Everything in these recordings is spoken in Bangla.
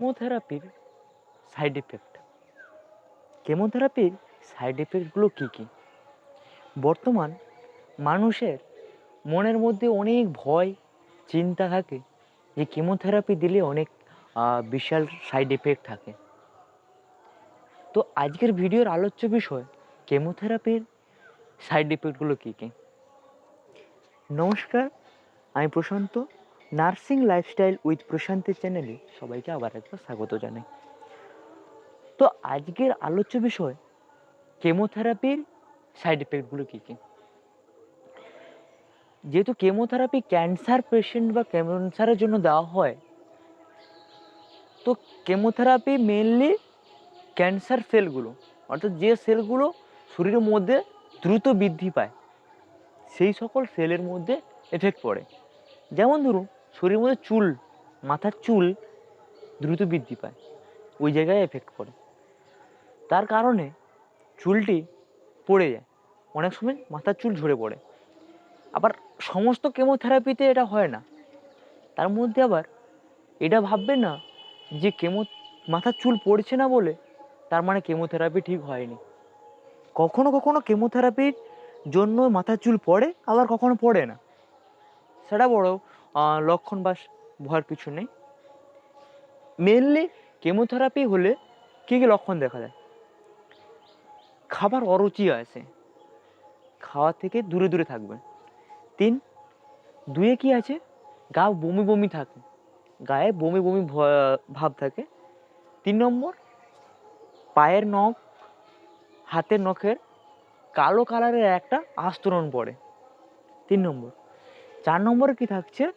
কেমোথেরাপির সাইড এফেক্ট কেমোথেরাপির সাইড এফেক্টগুলো কী কী? বর্তমান মানুষের মনের মধ্যে অনেক ভয়, চিন্তা থাকে যে কেমোথেরাপি দিলে অনেক বিশাল সাইড এফেক্ট থাকে। তো আজকের ভিডিওর আলোচ্য বিষয় কেমোথেরাপির সাইড এফেক্টগুলো কী কী? নমস্কার, আমি প্রশান্ত। নার্সিং লাইফস্টাইল উইথ প্রশান্তের চ্যানেলে সবাইকে আবার একবার স্বাগত জানাই। তো আজকের আলোচ্য বিষয় কেমোথেরাপির সাইড এফেক্টগুলো কী কী? যেহেতু কেমোথেরাপি ক্যান্সার পেশেন্ট বা ক্যান্সারের জন্য দেওয়া হয়, তো কেমোথেরাপি মেনলি ক্যান্সার সেলগুলো অর্থাৎ যে সেলগুলো শরীরের মধ্যে দ্রুত বৃদ্ধি পায়, সেই সকল সেলের মধ্যে এফেক্ট পড়ে। যেমন ধরুন শরীরের মধ্যে চুল, মাথার চুল দ্রুত বৃদ্ধি পায়, ওই জায়গায় এফেক্ট পড়ে। তার কারণে চুলটি পড়ে যায়। অনেক সময় মাথার চুল ঝরে পড়ে। আবার সমস্ত কেমোথেরাপিতে এটা হয় না। তার মধ্যে আবার এটা ভাববে না যে কেমো মাথার চুল পড়ছে না বলে তার মানে কেমোথেরাপি ঠিক হয়নি। কখনো কখনো কেমোথেরাপির জন্য মাথার চুল পড়ে, আবার কখনো পড়ে না। সেটা বড় লক্ষণ বা ভয়ের কিছু নেই। মেনলি কেমোথেরাপি হলে কী কী লক্ষণ দেখা যায়? খাবার অরুচি আছে। খাওয়া থেকে দূরে দূরে থাকবেন। তিন, দুয়ে কি আছে? গা বমি বমি থাকে। গায়ে বমি বমি ভাব থাকে। তিন নম্বর, পায়ের নখ, হাতের নখের কালো কালারের একটা আস্তরণ পড়ে। তিন নম্বর, চার নম্বরে কি থাকছে?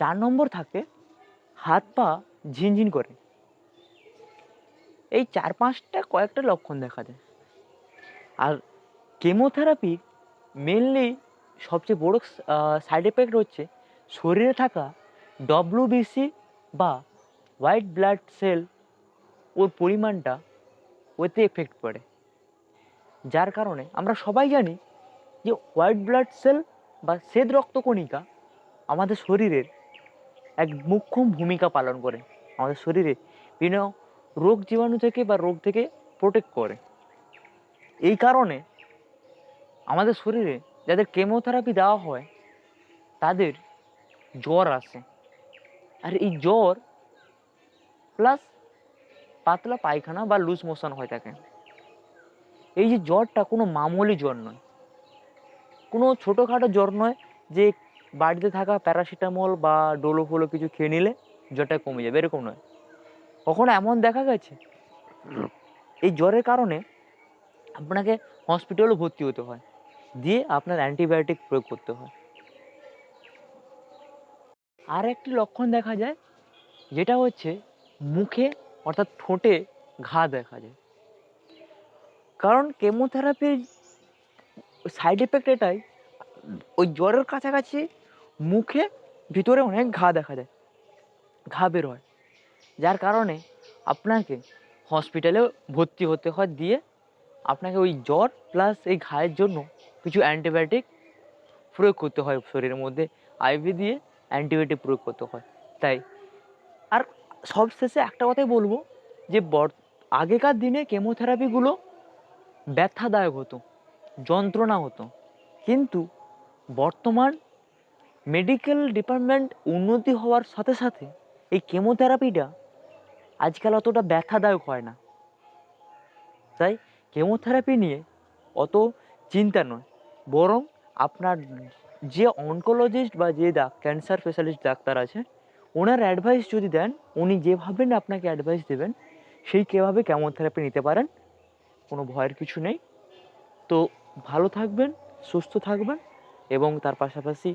চার নম্বর থাকে, হাত পা ঝিনঝিন করে। এই চার পাঁচটা কয়েকটা লক্ষণ দেখা যায়। আর কেমোথেরাপি মেনলি সবচেয়ে বড় সাইড এফেক্ট হচ্ছে শরীরে থাকা ডব্লিউবিসি বা হোয়াইট ব্লাড সেল ওর পরিমাণটা ওতে এফেক্ট পড়ে যার কারণে আমরা সবাই জানি যে হোয়াইট ব্লাড সেল বা শ্বেত রক্তকণিকা আমাদের শরীরের এক মুখ্য ভূমিকা পালন করে। আমাদের শরীরে বিভিন্ন রোগ জীবাণু থেকে বা রোগ থেকে প্রোটেক্ট করে। এই কারণে আমাদের শরীরে যাদের কেমোথেরাপি দেওয়া হয়, তাদের জ্বর আসে। আর এই জ্বর প্লাস পাতলা পায়খানা বা লুজ মোশন হয়ে থাকে। এই যে জ্বরটা কোনো মামুলি জ্বর নয়। কোনো ছোটোখাটো জ্বর নয় যে বাড়িতে থাকা প্যারাসিটামল বা ডোলো ফোলো কিছু খেয়ে নিলে জ্বরটা কমে যাবে, এরকম নয়। কখনো এমন দেখা গেছে? এই জ্বরের কারণে আপনাকে হসপিটালও ভর্তি হতে হয়, দিয়ে আপনার অ্যান্টিবায়োটিক প্রয়োগ করতে হয়। আর একটি লক্ষণ দেখা যায়, যেটা হচ্ছে মুখে অর্থাৎ ঠোঁটে ঘা দেখা যায়। কারণ কেমোথেরাপির সাইড এফেক্ট এটাই, ওই জ্বরের কাছাকাছি মুখে ভিতরে অনেক ঘা দেখা যায়, ঘা বের হয়, যার কারণে আপনাকে হসপিটালে ভর্তি হতে হয় দিয়ে আপনাকে ওই জ্বর প্লাস এই ঘায়ের জন্য কিছু অ্যান্টিবায়োটিক প্রয়োগ করতে হয় শরীরের মধ্যে আইভি দিয়ে অ্যান্টিবায়োটিক প্রয়োগ করতে হয়। তাই আর সবশেষে একটা কথাই বলব যে আগেকার দিনে কেমোথেরাপিগুলো ব্যথাদায়ক হতো, যন্ত্রণা হতো, কিন্তু বর্তমান মেডিকেল ডিপার্টমেন্ট উন্নতি হওয়ার সাথে সাথে এই কেমোথেরাপিটা আজকাল অতটা ব্যথাদায়ক হয় না। তাই কেমোথেরাপি নিয়ে অত চিন্তা নয়। বরং আপনার যে অনকোলজিস্ট বা যে ডাক ক্যান্সার স্পেশালিস্ট ডাক্তার আছে ওনার অ্যাডভাইস যদি দেন, উনি যেভাবে না আপনাকে অ্যাডভাইস দেবেন, সেই কীভাবে কেমোথেরাপি নিতে পারেন, কোনো ভয়ের কিছু নেই। তো ভালো থাকবেন, সুস্থ থাকবেন এবং তার পাশাপাশি